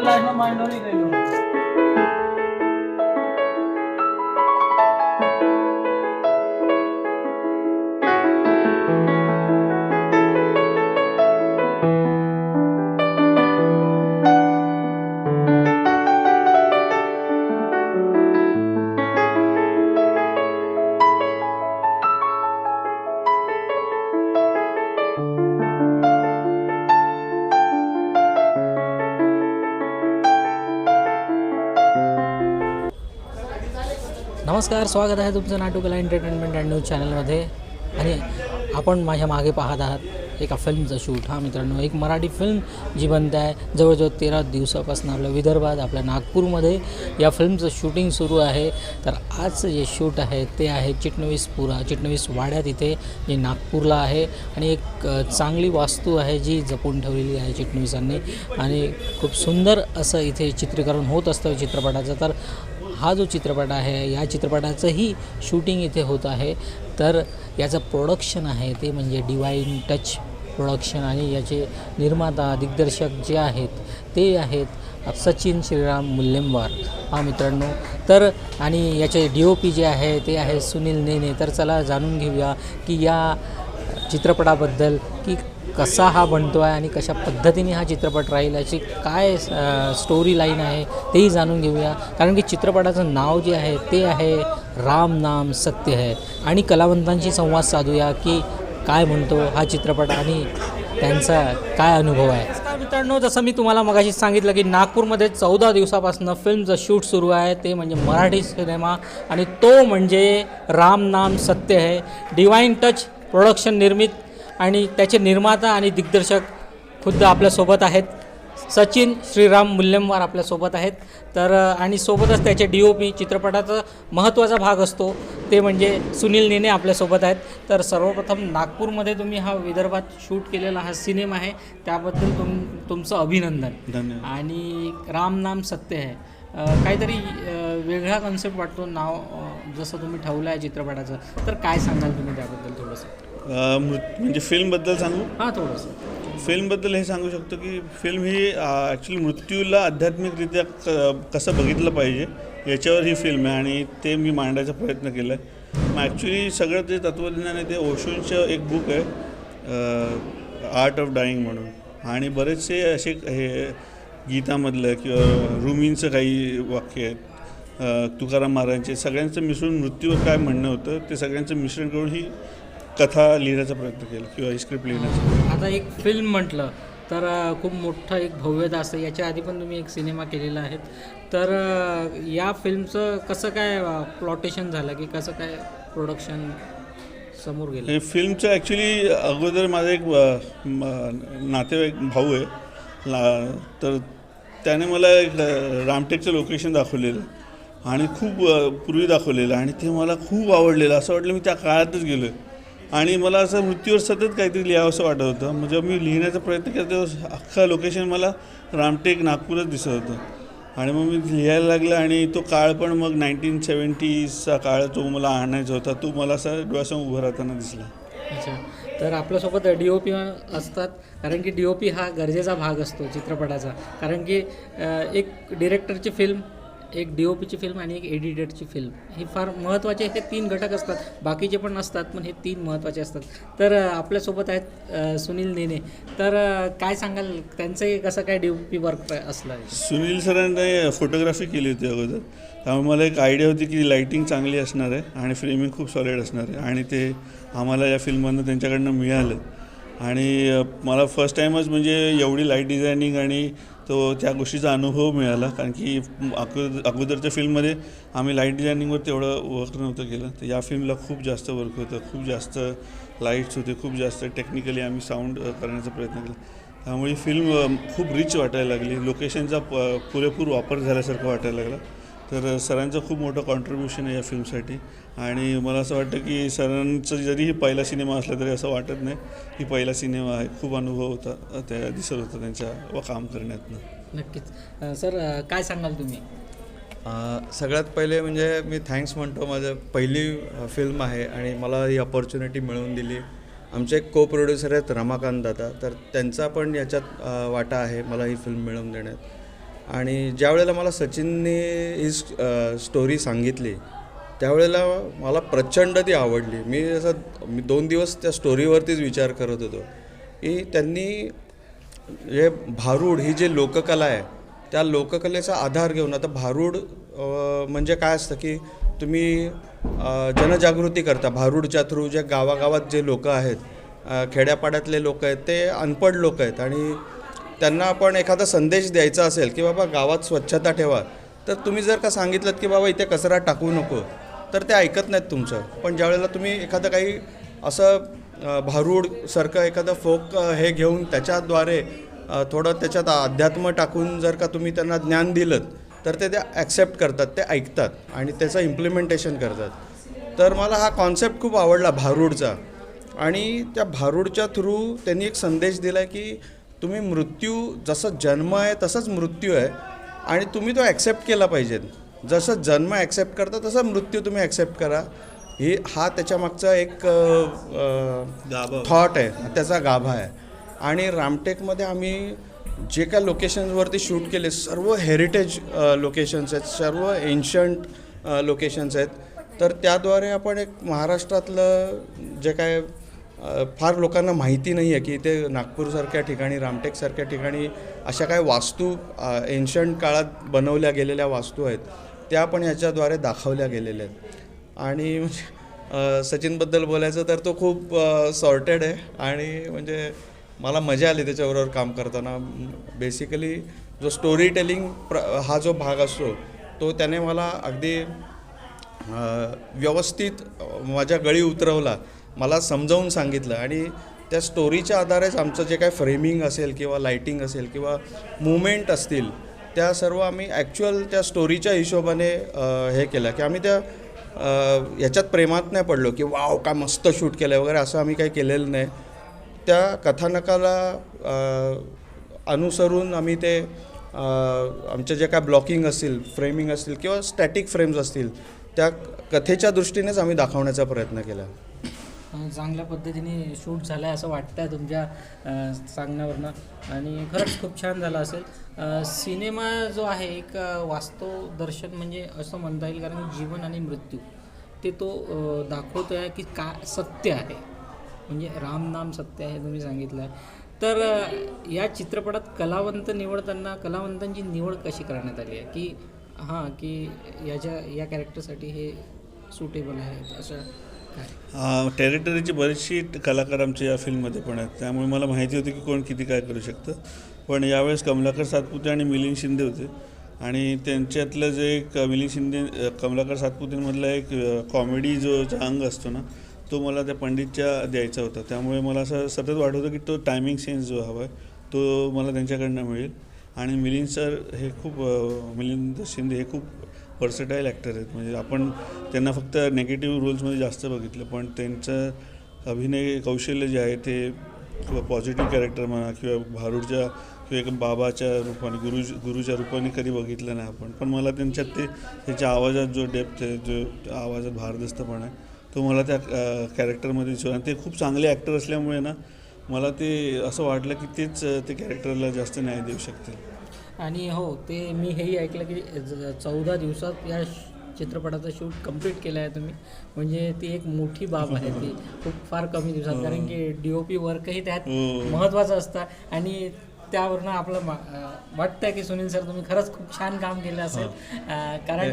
લાઈફમાં માઇન્ડ નહીં કર્યું नमस्कार स्वागत आहे तुमचं नाटुकला एंटरटेनमेंट अँड न्यूज चॅनलमध्ये आणि आपण माझ्या मागे पाहत आहात एका फिल्मचं शूट हा मित्रांनो एक मराठी फिल्म जी बनते आहे. जवळजवळ तेरा दिवसापासून आपल्या विदर्भात आपल्या नागपूरमध्ये या फिल्मचं शूटिंग सुरू आहे. तर आजचं जे शूट आहे ते आहे चिटणवीसपुरा. चिटणवीस वाड्यात इथे जे नागपूरला आहे. आणि एक चांगली वास्तू आहे जी जपून ठेवलेली आहे चिटणवीसांनी. आणि खूप सुंदर असं इथे चित्रीकरण होत असतं चित्रपटाचं. तर हा जो चित्रपट आहे या चित्रपटाचंही शूटिंग इथे होत आहे. तर याचं प्रोडक्शन आहे ते म्हणजे डिवाईन टच प्रोडक्शन आणि याचे निर्माता दिग्दर्शक जे आहेत ते आहेत सचिन श्रीराम मुल्लेमवार. हा मित्रांनो तर आणि याचे डी ओ पी जे आहे ते आहे सुनील नेने. तर चला जाणून घेऊया की या चित्रपटाबद्दल की कसा हा बनतो आहे आणि कशा पद्धतीने हा चित्रपट राहील याची काय स्टोरी लाईन आहे तेही जाणून घेऊया. कारण की चित्रपटाचं नाव जे आहे ते आहे राम नाम सत्य है. आणि कलावंतांशी संवाद साधूया की काय म्हणतो हा चित्रपट आणि त्यांचा काय अनुभव आहे. मित्रांनो जसं मी तुम्हाला मगाशी सांगितलं की नागपूरमध्ये चौदा दिवसापासून फिल्मचं शूट सुरू आहे ते म्हणजे मराठी सिनेमा आणि तो म्हणजे राम नाम सत्य है. डिवाईन टच प्रोडक्शन निर्मित आणि त्याचे निर्माता आणि दिग्दर्शक खुद्द आपल्यासोबत आहेत. सचिन श्रीराम मुल्यमवार आपल्यासोबत आहेत. तर आणि सोबतच त्याचे डी ओ पी चित्रपटाचा महत्त्वाचा भाग असतो. ते म्हणजे सुनील नेने आपल्यासोबत आहेत. तर सर्वप्रथम नागपूरमध्ये तुम्ही हा विदर्भात शूट केलेला हा सिनेमा आहे. त्याबद्दल तुम तुमचं अभिनंदन. आणि राम नाम सत्य आहे. काहीतरी वेगळा कन्सेप्ट वाटतो नाव जसं तुम्ही ठेवलं आहे चित्रपटाचं. तर काय सांगाल तुम्ही त्याबद्दल? म्हणजे फिल्मबद्दल सांगू? हां थोडंसं. फिल्मबद्दल हे सांगू शकतो की फिल्म ही ॲक्च्युली मृत्यूला आध्यात्मिकरित्या क कसं बघितलं पाहिजे याच्यावर ही फिल्म आहे आणि ते मी मांडायचा प्रयत्न केला आहे मग ॲक्च्युली सगळं ते तत्त्वज्ञान आहे ते ओशोंचं एक बुक आहे आर्ट ऑफ डाईंग म्हणून. आणि बरेचसे असे हे गीतामधलं किंवा रुमींचं काही वाक्य आहेत तुकाराम महाराजांचे सगळ्यांचं मिसळून मृत्यूवर काय म्हणणं होतं ते सगळ्यांचं मिश्रण करून ही कथा लिहिण्याचा प्रयत्न केला किंवा स्क्रिप्ट लिहिण्याचा आता एक फिल्म म्हटलं तर अ, खूप मोठं एक भव्यता असतं याच्या आधी पण तुम्ही एक सिनेमा केलेला आहे. तर अ, या फिल्मचं कसं काय प्लॉटेशन झालं की कसं काय प्रोडक्शन समोर गेलं? हे फिल्मचं ॲक्च्युली अगोदर माझा एक अ, म- नातेवाईक भाऊ आहे. ला तर त्याने मला एक अ, रामटेकचं लोकेशन दाखवलेलं आणि खूप अ, पूर्वी दाखवलेलं आणि ते मला खूप आवडलेलं. असं वाटलं मी त्या काळातच गेलो आहे आणि मला असं मृत्यूवर सतत काहीतरी लिहावं असं वाटत होतं. म्हणजे मी लिहिण्याचा प्रयत्न केला तेव्हा अख्खा लोकेशन मला रामटेक नागपूरच दिसत होतं. आणि मग मी लिहायला लागलं आणि तो काळ पण मग नाईन्टीन सेवन्टीजचा काळ तो मला आणायचा होता तो मला असा डोळ्यासमोर उभं राहताना दिसला. अच्छा. तर आपल्यासोबत डी ओ पी असतात. कारण की डी ओ पी हा गरजेचा भाग असतो चित्रपटाचा. कारण की एक डिरेक्टरची फिल्म एक डी ओ पीची फिल्म आणि एक एडिटरची फिल्म हे फार महत्त्वाचे हे तीन घटक असतात. बाकीचे पण असतात पण हे तीन महत्त्वाचे असतात. तर आपल्यासोबत आहेत सुनील नेने. तर काय सांगाल? त्यांचंही कसं काय डी ओ पी वर्क असलं आहे? सुनील सरांनी फोटोग्राफी केली होती अगोदर. त्यामुळे मला एक आयडिया होती की लाईटिंग चांगली असणार आहे आणि फ्रेमिंग खूप सॉलिड असणार आहे. आणि ते आम्हाला या फिल्ममधनं त्यांच्याकडनं मिळालं. आणि मला फर्स्ट टाईमच म्हणजे एवढी लाइट डिझायनिंग आणि तो त्या गोष्टीचा अनुभव मिळाला. कारण की अगोदर अगोदरच्या फिल्ममध्ये आम्ही लाइट डिझायनिंगवर तेवढं वर्क नव्हतं केलं. तर या फिल्मला खूप जास्त वर्क होतं. खूप जास्त लाईट्स होते. खूप जास्त टेक्निकली आम्ही साऊंड करण्याचा प्रयत्न केला. त्यामुळे फिल्म खूप रिच वाटायला लागली. लोकेशनचा प पुरेपूर वापर झाल्यासारखं वाटायला लागला. तर सरांचं खूप मोठं कॉन्ट्रीब्युशन आहे या फिल्मसाठी आणि मला असं वाटतं की सरांचं जरी ही पहिला सिनेमा असला तरी असं वाटत नाही. की पहिला सिनेमा आहे खूप अनुभव होता त्या दिसत होता त्यांच्या व काम करण्यातनं. नक्कीच. सर काय सांगाल तुम्ही? सगळ्यात पहिले म्हणजे मी थँक्स म्हणतो. माझं पहिली फिल्म आहे आणि मला ही अपॉर्च्युनिटी मिळवून दिली. आमचे एक को प्रोड्युसर आहेत रमाकांत दादा. तर त्यांचा पण याच्यात वाटा आहे मला ही फिल्म मिळवून देण्यात. आणि ज्या वेळेला मला सचिनने ही स्टोरी सांगितली त्यावेळेला मला प्रचंड ती आवडली. मी असं मी दोन दिवस त्या स्टोरीवरतीच विचार करत होतो की त्यांनी जे भारूड ही जी लोककला आहे त्या लोककलेचा आधार घेऊन आता भारूड म्हणजे काय असतं की तुम्ही जनजागृती करता. भारूडच्या थ्रू जे गावागावात जे लोक आहेत खेड्यापाड्यातले लोक आहेत ते अनपढ लोक आहेत आणि त्यांना आपण एखादा संदेश द्यायचा असेल की बाबा गावात स्वच्छता ठेवा तर तुम्ही जर का सांगितलं की बाबा इथे कचरा टाकू नको तर ते ऐकत नाहीत तुमचं. पण ज्यावेळेला तुम्ही एखादं काही असं भारूड भारूडसारखं एखादं फोक हे घेऊन त्याच्याद्वारे थोडं त्याच्यात अध्यात्म टाकून जर का तुम्ही त्यांना ज्ञान दिलं तर ते ते ॲक्सेप्ट करतात ते ऐकतात आणि त्याचं इम्प्लिमेंटेशन करतात. तर मला हा कॉन्सेप्ट खूप आवडला भारूडचा. आणि त्या भारूडच्या थ्रू त्यांनी एक संदेश दिला की तुम्ही मृत्यू जसं जन्म आहे तसंच मृत्यू आहे. आणि तुम्ही तो ॲक्सेप्ट केला पाहिजे. जसं जन्म ॲक्सेप्ट करता तसं मृत्यू तुम्ही ॲक्सेप्ट करा. ही हा त्याच्यामागचा एक. थॉट आहे. त्याचा गाभा आहे. आणि रामटेकमध्ये आम्ही जे काय लोकेशन्सवरती शूट केले सर्व हेरिटेज लोकेशन्स आहेत सर्व एन्शंट लोकेशन्स आहेत. तर त्याद्वारे आपण एक महाराष्ट्रातलं जे काय फार लोकांना माहिती नाही आहे की इथे नागपूरसारख्या ठिकाणी रामटेकसारख्या ठिकाणी अशा काय वास्तू एन्शंट काळात बनवल्या गेलेल्या वास्तू आहेत त्या पण ह्याच्याद्वारे दाखवल्या गेलेल्या आहेत. आणि म्हणजे सचिनबद्दल बोलायचं तर तो खूप सॉर्टेड आहे आणि म्हणजे मला मजा आली त्याच्याबरोबर काम करताना. बेसिकली जो स्टोरी टेलिंग प्र हा जो भाग असतो तो त्याने मला अगदी व्यवस्थित माझ्या गळी उतरवला. मला समजावून सांगितलं आणि त्या स्टोरीच्या आधारेच आमचं जे काय फ्रेमिंग असेल किंवा लाईटिंग असेल किंवा मुवमेंट असतील त्या सर्व आम्ही ॲक्च्युअल त्या स्टोरीच्या हिशोबाने हे केलं. की आम्ही त्या ह्याच्यात प्रेमात नाही पडलो की वाव काय मस्त शूट केलं वगैरे असं आम्ही काही केलेलं नाही. त्या कथानकाला अनुसरून आम्ही ते आमचे जे काय ब्लॉकिंग असतील फ्रेमिंग असतील किंवा स्टॅटिक फ्रेम्स असतील त्या कथेच्या दृष्टीनेच आम्ही दाखवण्याचा प्रयत्न केला. चांगल्या पद्धतीने शूट झालं आहे असं वाटतं आहे तुमच्या सांगण्यावरनं. आणि खरंच खूप छान झालं असेल. सिनेमा जो आहे एक वास्तव दर्शन म्हणजे असं म्हणता येईल कारण जीवन आणि मृत्यू ते तो दाखवतो आहे की का सत्य आहे. म्हणजे राम नाम सत्य आहे तुम्ही सांगितलं आहे तर या चित्रपटात कलावंत निवडताना कलावंतांची निवड कशी करण्यात आली आहे? की हां की याच्या या कॅरेक्टरसाठी हे सुटेबल आहे असं. टेरिटरीची बरीचशी कलाकार आमच्या या फिल्ममध्ये पण आहेत. त्यामुळे मला माहिती होती की कोण किती काय करू शकतं. पण यावेळेस कमलाकर सातपुते आणि मिलिंद शिंदे होते. आणि त्यांच्यातलं जे एक मिलिंद शिंदे कमलाकर सातपुतेंमधला एक कॉमेडी जो अंग असतो ना तो मला त्या पंडितच्या द्यायचा होता. त्यामुळे मला असं सतत वाटत होतं की तो टायमिंग सेन्स जो हवा आहे तो मला त्यांच्याकडनं मिळेल. आणि मिलिंद सर हे खूप मिलिंद शिंदे हे खूप पर्सटाईल ॲक्टर आहेत. म्हणजे आपण त्यांना फक्त नेगेटिव्ह रोल्समध्ये जास्त बघितलं पण त्यांचं अभिनय कौशल्य जे आहे ते किंवा पॉझिटिव्ह कॅरेक्टर म्हणा किंवा भारूडच्या किंवा एक बाबाच्या रूपाने गुरु गुरुच्या रूपाने कधी बघितलं नाही आपण. पण मला त्यांच्यात ते त्याच्या आवाजात जो डेप्थ आहे जो आवाजात भारदस्तपणा आहे तो मला त्या कॅरेक्टरमध्ये दिसतो आणि ते खूप चांगले ॲक्टर असल्यामुळे ना मला ते असं वाटलं की तेच ते कॅरेक्टरला जास्त न्याय देऊ शकतील. आणि हो ते मी हेही ऐकलं की चौदा दिवसात या चित्रपटाचं शूट कंप्लीट केलं आहे तुम्ही. म्हणजे ती एक मोठी बाब आहे ती. खूप फार कमी दिवसात. कारण की डी ओ पी वर्कही त्यात हो. महत्त्वाचं असतं. आणि त्यावरनं आपलं वाटतं की सुनील सर तुम्ही खरंच खूप छान काम केलं असेल. अं, कारण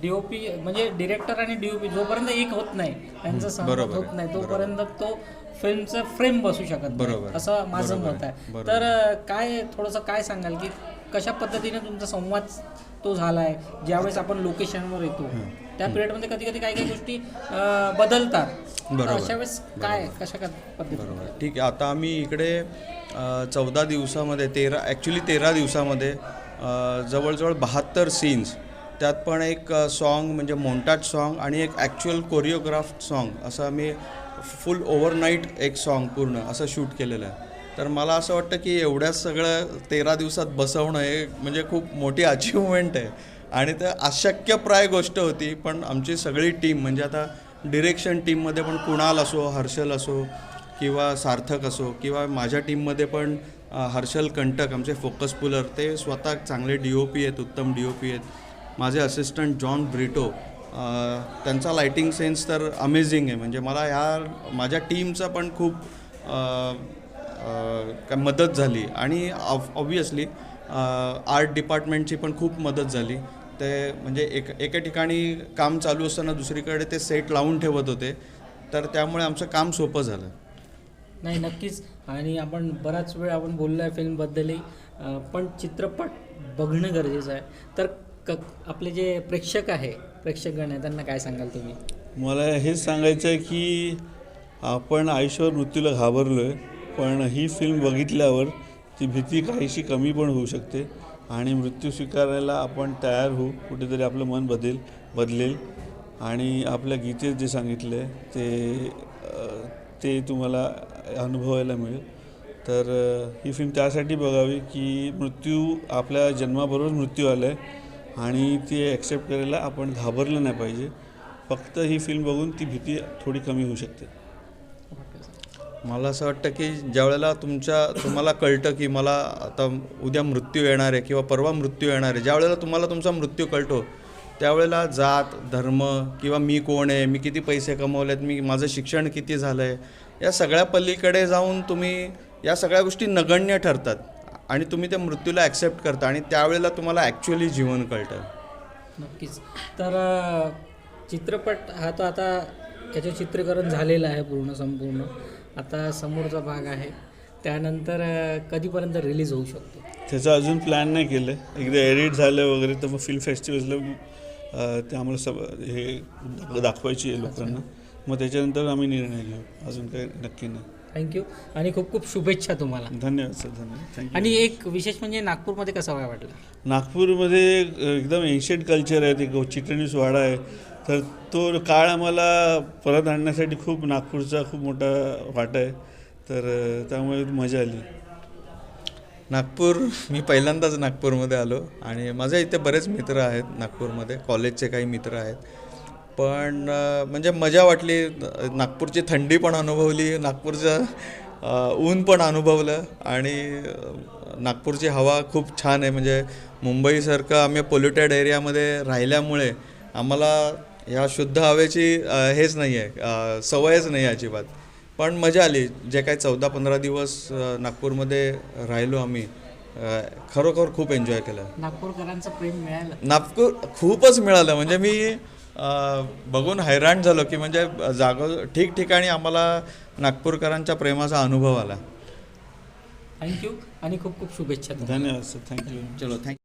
डी ओ पी म्हणजे डिरेक्टर आणि डी ओ पी जोपर्यंत एक होत नाही त्यांचं बरोबर होत नाही तोपर्यंत तो फिल्मचं फ्रेम बसू शकत बरोबर, असं माझं मत आहे. तर काय थोडंसं काय सांगाल की कशा पद्धतीने तुमचा संवाद तो झाला आहे ज्यावेळेस आपण लोकेशनवर येतो त्या पिरियडमध्ये कधी कधी काही काही गोष्टी बदलतात. अशा वेळेस काय कशा बरोबर. ठीक आहे. आता आम्ही इकडे चौदा दिवसामध्ये तेरा ॲक्च्युली तेरा दिवसामध्ये जवळजवळ बहात्तर सीन्स त्यात पण एक सॉन्ग म्हणजे मोंटाज सॉन्ग आणि एक ॲक्च्युअल कोरिओग्राफ्ड सॉन्ग असं आम्ही फुल ओव्हरनाईट एक सॉन्ग पूर्ण असं शूट केलेलं आहे. तर मला असं वाटतं की एवढ्या सगळं तेरा दिवसात बसवणं हे म्हणजे खूप मोठी अचिव्हमेंट आहे. आणि ते अशक्यप्राय गोष्ट होती पण आमची सगळी टीम म्हणजे आता डिरेक्शन टीममध्ये पण कुणाल असो हर्षल असो किंवा सार्थक असो किंवा माझ्या टीममध्ये पण हर्षल कंटक आमचे फोकस पुलर ते स्वतः चांगले डी ओ पी आहेत उत्तम डी ओ पी आहेत. माझे असिस्टंट जॉन ब्रिटो त्यांचा लायटिंग सेन्स तर अमेझिंग आहे. म्हणजे मला ह्या माझ्या टीमचा पण खूप काय मदत झाली आणि ऑब्वियसली आर्ट डिपार्टमेंटची पण खूप मदत झाली. ते म्हणजे एक एका ठिकाणी काम चालू असताना दुसरीकडे ते सेट लावून ठेवत होते. तर त्यामुळे आमचं काम सोपं झालं. नाही नक्कीच. आणि आपण बराच वेळ आपण बोललो आहे फिल्मबद्दलही पण चित्रपट बघणं गरजेचं आहे. तर क आपले जे प्रेक्षक आहे प्रेक्षकगण आहे त्यांना काय सांगाल तुम्ही? मला हेच सांगायचं आहे की आपण आयुष्यावर मृत्यूला घाबरलो आहे पण ही फिल्म बघितल्यावर ती भीती काहीशी कमी पण होऊ शकते आणि मृत्यू स्वीकारायला आपण तयार होऊ कुठेतरी आपलं मन बदलेल बदलेल. आणि आपल्या गीतेत जे सांगितलं आहे ते ते तुम्हाला अनुभवायला मिळेल. तर ही फिल्म त्यासाठी बघावी की मृत्यू आपल्या जन्माबरोबर मृत्यू आला आहे आणि ते ॲक्सेप्ट करायला आपण घाबरलं नाही पाहिजे. फक्त ही फिल्म बघून ती भीती थोडी कमी होऊ शकते. मला असं वाटतं की ज्यावेळेला तुमच्या तुम्हाला कळतं की मला आता उद्या मृत्यू येणार आहे किंवा परवा मृत्यू येणार आहे ज्यावेळेला तुम्हाला तुमचा मृत्यू कळतो त्यावेळेला जात धर्म किंवा मी कोण आहे मी किती पैसे कमवलेत मी माझं शिक्षण किती झालं आहे या सगळ्या पलीकडे जाऊन तुम्ही या सगळ्या गोष्टी नगण्य ठरतात आणि तुम्ही त्या मृत्यूला ॲक्सेप्ट करता आणि त्यावेळेला तुम्हाला ॲक्च्युअली जीवन कळतं. नक्कीच. तर चित्रपट हा तर आता याचं चित्रीकरण झालेलं आहे पूर्ण संपूर्ण. आता समोरचा भाग आहे. त्यानंतर कधीपर्यंत रिलीज होऊ शकतो? त्याचा अजून प्लॅन नाही केलं एकदा एडिट झालं वगैरे तर मग फिल्म फेस्टिवल्सला आम्हाला सब हे दाख- दाखवायची आहे लोकांना. मग त्याच्यानंतर आम्ही निर्णय घेऊ. अजून काही नक्की नाही. थँक्यू आणि खूप खूप शुभेच्छा तुम्हाला. धन्यवाद सर. धन्यवाद. थँक्यू आणि एक विशेष म्हणजे नागपूरमध्ये कसं काय वाटलं? नागपूरमध्ये एकदम एन्शियंट कल्चर आहे. ते चित्रनीस वाडा आहे. तर तो काळ आम्हाला परत आणण्यासाठी खूप नागपूरचा खूप मोठा वाटा आहे. तर त्यामुळे मजा आली. नागपूर मी पहिल्यांदाच नागपूरमध्ये आलो आणि माझे इथे बरेच मित्र आहेत नागपूरमध्ये कॉलेजचे काही मित्र आहेत. पण म्हणजे मजा वाटली नागपूरची थंडी पण अनुभवली नागपूरचं ऊन पण अनुभवलं आणि नागपूरची हवा खूप छान आहे. म्हणजे मुंबईसारखं आम्ही पोल्युटेड एरियामध्ये राहिल्यामुळे आम्हाला ह्या शुद्ध हवेची हेच नाही आहे सवयच नाही आहे अजिबात. पण मजा आली. जे काही चौदा पंधरा दिवस नागपूरमध्ये राहिलो आम्ही खरोखर खूप एन्जॉय केलं. नागपूरकरांचं प्रेम मिळालं. नागपूर खूपच मिळालं. म्हणजे मी बघून हैराण झालो की म्हणजे जागो ठिकठिकाणी आम्हाला नागपूरकरांच्या प्रेमाचा अनुभव आला. थँक्यू आणि खूप खूप शुभेच्छा. धन्यवाद सर थँक्यू चलो थँक्यू